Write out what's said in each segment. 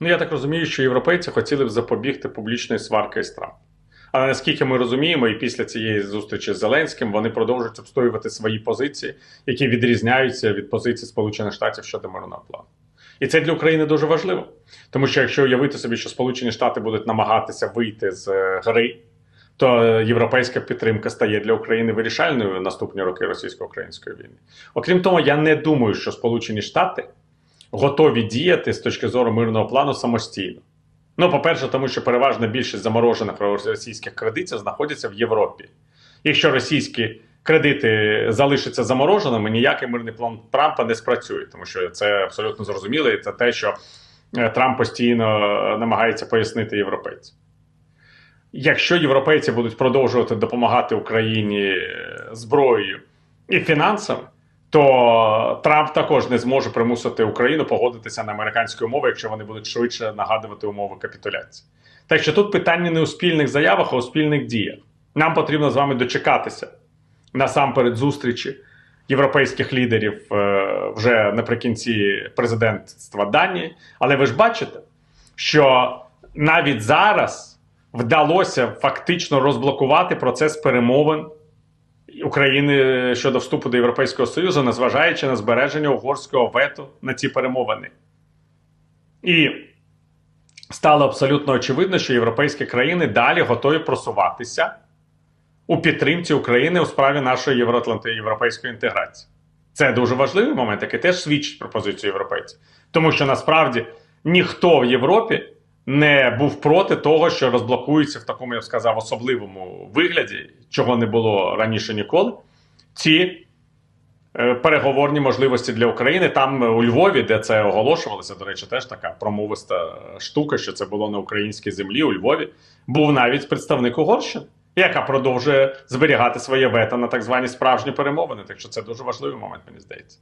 Ну я так розумію, що європейці хотіли б запобігти публічної сварки з Трампом. Але наскільки ми розуміємо, і після цієї зустрічі з Зеленським вони продовжують обстоювати свої позиції, які відрізняються від позицій Сполучених Штатів щодо мирного плану. І це для України дуже важливо, тому що якщо уявити собі, що Сполучені Штати будуть намагатися вийти з е, гри, то європейська підтримка стає для України вирішальною в наступні роки російсько-української війни. Окрім того, я не думаю, що Сполучені Штати готові діяти з точки зору мирного плану самостійно. Ну, по-перше, тому що переважна більшість заморожених російських кредитів знаходяться в Європі. Якщо російські кредити залишаться замороженими, ніякий мирний план Трампа не спрацює, тому що це абсолютно зрозуміло, і це те, що е, Трамп постійно намагається пояснити європейцям. Якщо європейці будуть продовжувати допомагати Україні е, зброєю і фінансами, то Трамп також не зможе примусити Україну погодитися на американські умови, якщо вони будуть швидше нагадувати умови капітуляції. Так що тут питання не у спільних заявах, а у спільних діях. Нам потрібно з вами дочекатися насамперед зустрічі європейських лідерів е, вже наприкінці президентства Данії. Але ви ж бачите, що навіть зараз вдалося фактично розблокувати процес перемовин. України щодо вступу до Європейського Союзу, незважаючи на збереження угорського вето на ці перемовини. І стало абсолютно очевидно, що європейські країни далі готові просуватися у підтримці України у справі нашої євроатланти європейської інтеграції. Це дуже важливий момент, який теж свідчить про позицію європейців. Тому що насправді ніхто в Європі не був проти того, що розблокується в такому, я б сказав, особливому вигляді, чого не було раніше ніколи. Ці е, переговорні можливості для України там у Львові, де це оголошувалося, до речі, теж така промовиста штука, що це було на українській землі у Львові. Був навіть представник Угорщини, яка продовжує зберігати своє вето на так звані справжні перемовини. Так що це дуже важливий момент, мені здається.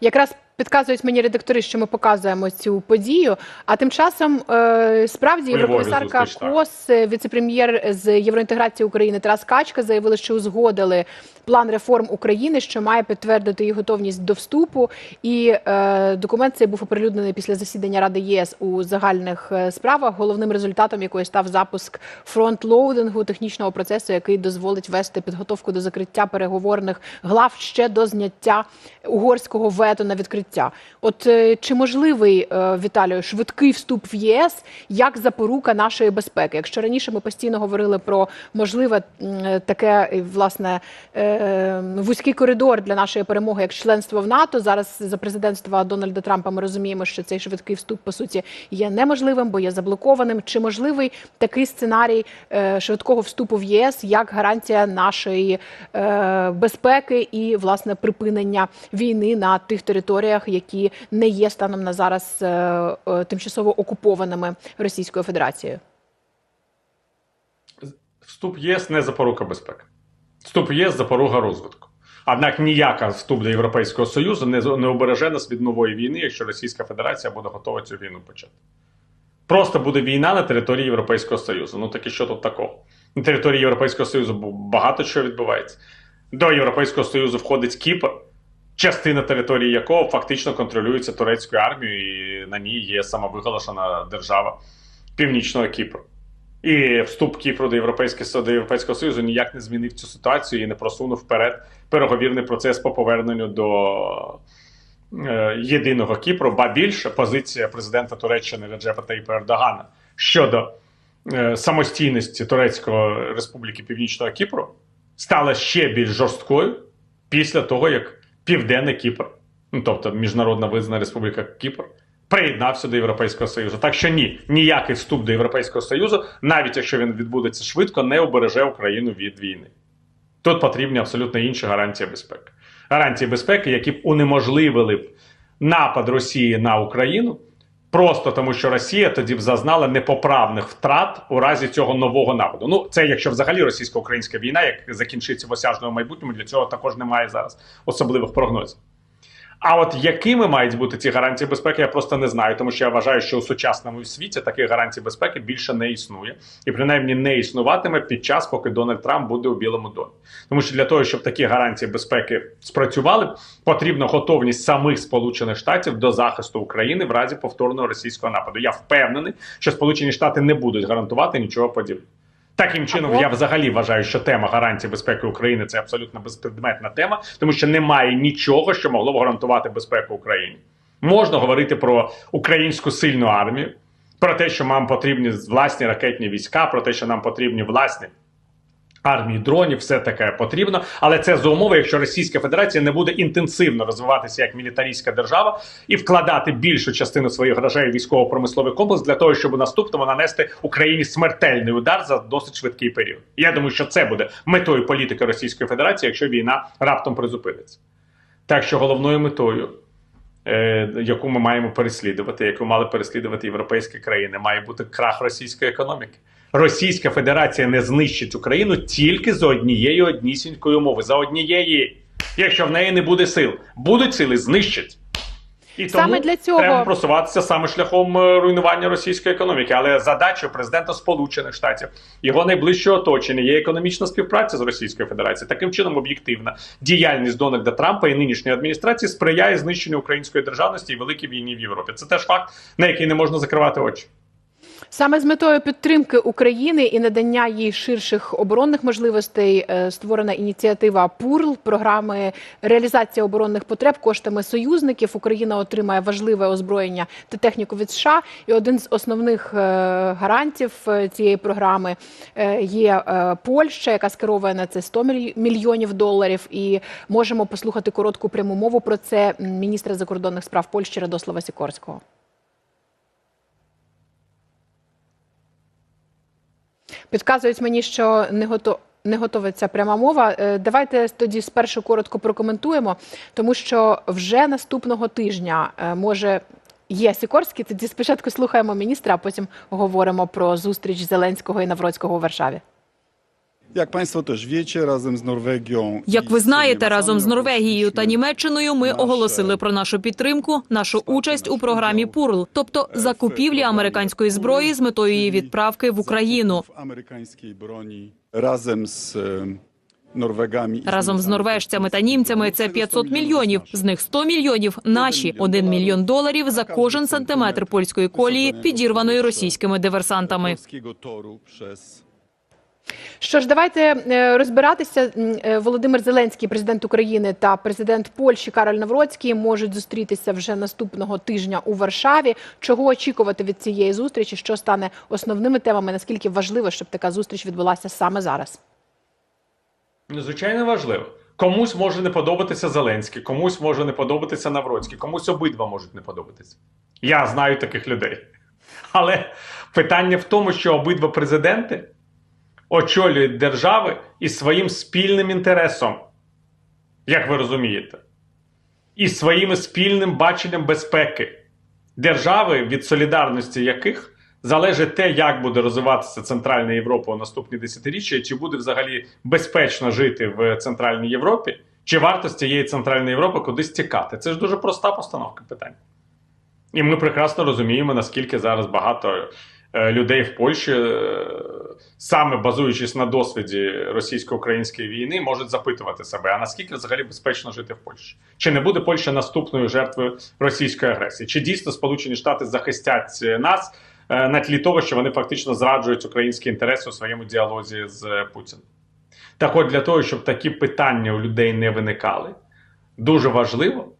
Якраз підказують мені редактори, що ми показуємо цю подію. А тим часом е, справді єврокомісарка. Кос, е, віцепрем'єр з євроінтеграції України Тарас Качка заявили, що узгодили план реформ України, що має підтвердити їх готовність до вступу. І е, документ цей був оприлюднений після засідання Ради ЄС у загальних справах, головним результатом якої став запуск фронтлоудингу технічного процесу, який дозволить вести підготовку до закриття переговорних глав ще до зняття угорського вето на відкриття. От е, чи можливий е, Віталію швидкий вступ в ЄС як запорука нашої безпеки? Якщо раніше ми постійно говорили про можливе таке е, власне е, вузький коридор для нашої перемоги як членство в НАТО, зараз за президентства Дональда Трампа ми розуміємо, що цей швидкий вступ по суті є неможливим, бо є заблокованим. Чи можливий такий сценарій швидкого вступу в єС як гарантія нашої безпеки і власне припинення війни на тих територіях, які не є станом на зараз е, е, тимчасово окупованими Російською Федерацією? Вступ ЄС не запорука безпеки. Вступ ЄС запорука розвитку. Однак ніяка вступ до Європейського Союзу не, не обереже нас від нової війни, якщо Російська Федерація буде готова цю війну почати. Просто буде війна на території Європейського Союзу. Ну так і що тут такого? На території Європейського Союзу багато чого відбувається. До Європейського Союзу входить Кіпр, частина території якого фактично контролюється турецькою армією, і на ній є самовиголошена держава Північного Кіпру. І вступ Кіпру до Європейського, до Європейського Союзу ніяк не змінив цю ситуацію і не просунув вперед переговірний процес по поверненню до е, єдиного Кіпру. Ба більше позиція президента Туреччини Реджепа Таїпа Ердогана щодо е, самостійності Турецької Республіки Північного Кіпру стала ще більш жорсткою після того, як Південний Кіпр, ну тобто Міжнародна визнана Республіка Кіпр, приєднався до Європейського Союзу. Так що ні, ніякий вступ до Європейського Союзу, навіть якщо він відбудеться швидко, не обереже Україну від війни. Тут потрібні абсолютно інші гарантії безпеки. Гарантії безпеки, які б унеможливили б напад Росії на Україну, просто тому що Росія тоді б зазнала непоправних втрат у разі цього нового нападу. Ну, це якщо взагалі російсько-українська війна, як закінчиться в осяжному майбутньому, для цього також немає зараз особливих прогнозів. А от якими мають бути ці гарантії безпеки, я просто не знаю, тому що я вважаю, що у сучасному світі таких гарантій безпеки більше не існує, і принаймні не існуватиме під час, поки Дональд Трамп буде у Білому домі. Тому що для того, щоб такі гарантії безпеки спрацювали, потрібна готовність самих Сполучених Штатів до захисту України в разі повторного російського нападу. Я впевнений, що Сполучені Штати не будуть гарантувати нічого подібного. Таким чином, я взагалі вважаю, що тема гарантії безпеки України це абсолютно безпредметна тема, тому що немає нічого, що могло б гарантувати безпеку Україні. Можна говорити про українську сильну армію, про те, що нам потрібні власні ракетні війська, про те, що нам потрібні власні армії дронів, все таке потрібно. Але це за умови, якщо Російська Федерація не буде інтенсивно розвиватися як мілітаристська держава і вкладати більшу частину своїх грошей військово-промисловий комплекс для того, щоб у наступному нанести Україні смертельний удар за досить швидкий період. Я думаю, що це буде метою політики Російської Федерації, якщо війна раптом призупиниться. Так що головною метою. е, Яку ми маємо переслідувати, яку мали переслідувати європейські країни, має бути крах російської економіки. Російська Федерація не знищить Україну тільки за однією однісінькою умови. За однієї, якщо в неї не буде сил, будуть сили, знищать. І тому Саме для цього- треба просуватися саме шляхом е, руйнування російської економіки. Але задачою президента Сполучених Штатів, його найближчого оточення є економічна співпраця з Російською Федерацією. Таким чином, об'єктивна діяльність Дональда Трампа і нинішньої адміністрації сприяє знищенню української державності і великій війні в Європі. Це теж факт, на який не можна закривати очі. Саме з метою підтримки України і надання їй ширших оборонних можливостей е, створена ініціатива ПУРЛ програми реалізації оборонних потреб коштами союзників. Україна отримає важливе озброєння та техніку від США. І один з основних е, гарантів е, цієї програми є Польща, яка скеровує на це 100 міль- мільйонів доларів. І можемо послухати коротку пряму мову про це міністра закордонних справ Польщі Радослава Сікорського. Підказують мені, що не гото... не готова ця пряма мова. Е, Давайте тоді спершу коротко прокоментуємо, тому що вже наступного тижня е, може. Є Сікорський, тоді спочатку слухаємо міністра, а потім говоримо про зустріч Зеленського і Навроцького у Варшаві. Jak Państwo też wiecie, razem z Norwegią. Як ви знаєте, разом з Норвегією та Німеччиною ми оголосили про нашу підтримку, нашу участь у програмі ПУРЛ, тобто закупівлі американської зброї з метою її відправки в Україну. broni razem z e, Norwegami. i Разом з норвежцями та німцями це 500 мільйонів. З них 100 мільйонів наші, 1 мільйон доларів за кожен сантиметр польської колії, підірваної російськими диверсантами. Що ж, давайте е, розбиратися. Е, Володимир Зеленський, президент України та президент Польщі Кароль Навроцький можуть зустрітися вже наступного тижня у Варшаві. Чого очікувати від цієї зустрічі? Що стане основними темами? Наскільки важливо, щоб така зустріч відбулася саме зараз? Звичайно, важливо. Комусь може не подобатися Зеленський, комусь може не подобатися Навроцький, комусь обидва можуть не подобатися. Я знаю таких людей. Але питання в тому, що обидва президенти очолюють держави із своїм спільним інтересом, як ви розумієте, і своїм спільним баченням безпеки держави, від солідарності яких залежить те, як буде розвиватися Центральна Європа у наступні десятиріччя, чи буде взагалі безпечно жити в Центральній Європі, чи варто з цієї Центральної Європи кудись тікати. Це ж дуже проста постановка питань. І ми прекрасно розуміємо, наскільки зараз багато людей в Польщі, е, саме базуючись на досвіді російсько-української війни, можуть запитувати себе, а наскільки взагалі безпечно жити в Польщі? Чи не буде Польща наступною жертвою російської агресії? Чи дійсно Сполучені Штати захистять е, нас е, на тлі того, що вони фактично зраджують українські інтереси у своєму діалозі з е, Путіним? Так от для того, щоб такі питання у людей не виникали, дуже важливо,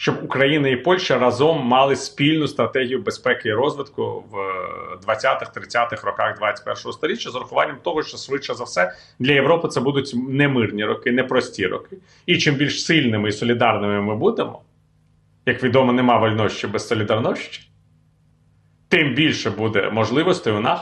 щоб Україна і Польща разом мали спільну стратегію безпеки і розвитку в 20-30-х роках 21-го століття з урахуванням того, що швидше за все для Європи це будуть немирні роки, непрості роки. І чим більш сильними і солідарними ми будемо, як відомо, нема вольнощі без солідарності, тим більше буде можливостей у нас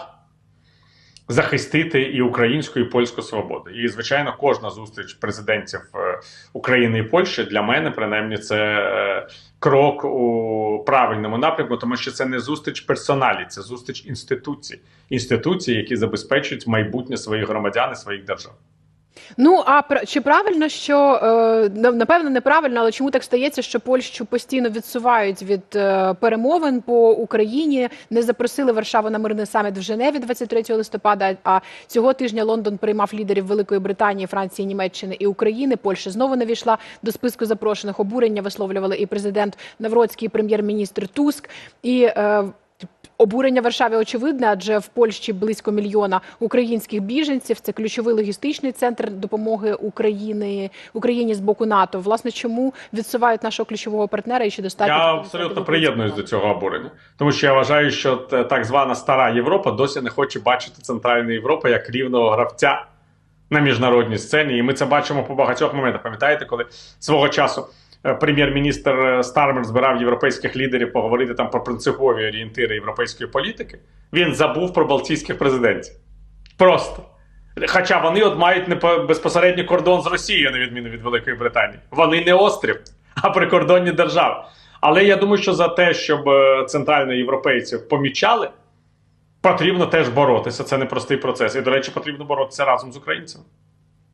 захистити і українську, і польську свободу. І, звичайно, кожна зустріч президентів е, України і Польщі для мене, принаймні, це е, крок у правильному напрямку, тому що це не зустріч персоналі, це зустріч інституцій, інституцій, які забезпечують майбутнє своїх громадян і своїх держав. Ну а чи правильно, що е, напевно неправильно, але чому так стається, що Польщу постійно відсувають від е, перемовин по Україні? Не запросили Варшаву на мирний саміт в Женеві 23 листопада. А цього тижня Лондон приймав лідерів Великої Британії, Франції, Німеччини і України. Польща знову не війшла до списку запрошених. Обурення висловлювали і президент Навроцький, і прем'єр-міністр Туск. І е, Обурення Варшаві очевидне, адже в Польщі близько мільйона українських біженців. Це ключовий логістичний центр допомоги України Україні з боку НАТО. Власне, чому відсувають нашого ключового партнера і чи достатньо Я абсолютно приєднуюсь до цього обурення, тому що я вважаю, що так звана стара Європа досі не хоче бачити Центральну Європу як рівного гравця на міжнародній сцені. І ми це бачимо по багатьох моментах. Пам'ятаєте, коли свого часу прем'єр-міністр е, Стармер збирав європейських лідерів поговорити там про принципові орієнтири європейської політики, він забув про балтійських президентів. Просто. Хоча вони от мають непо- безпосередній кордон з Росією, на відміну від Великої Британії. Вони не острів, а прикордонні держави. Але я думаю, що за те, щоб е, центральноєвропейців помічали, потрібно теж боротися. Це непростий процес. І, до речі, потрібно боротися разом з українцями.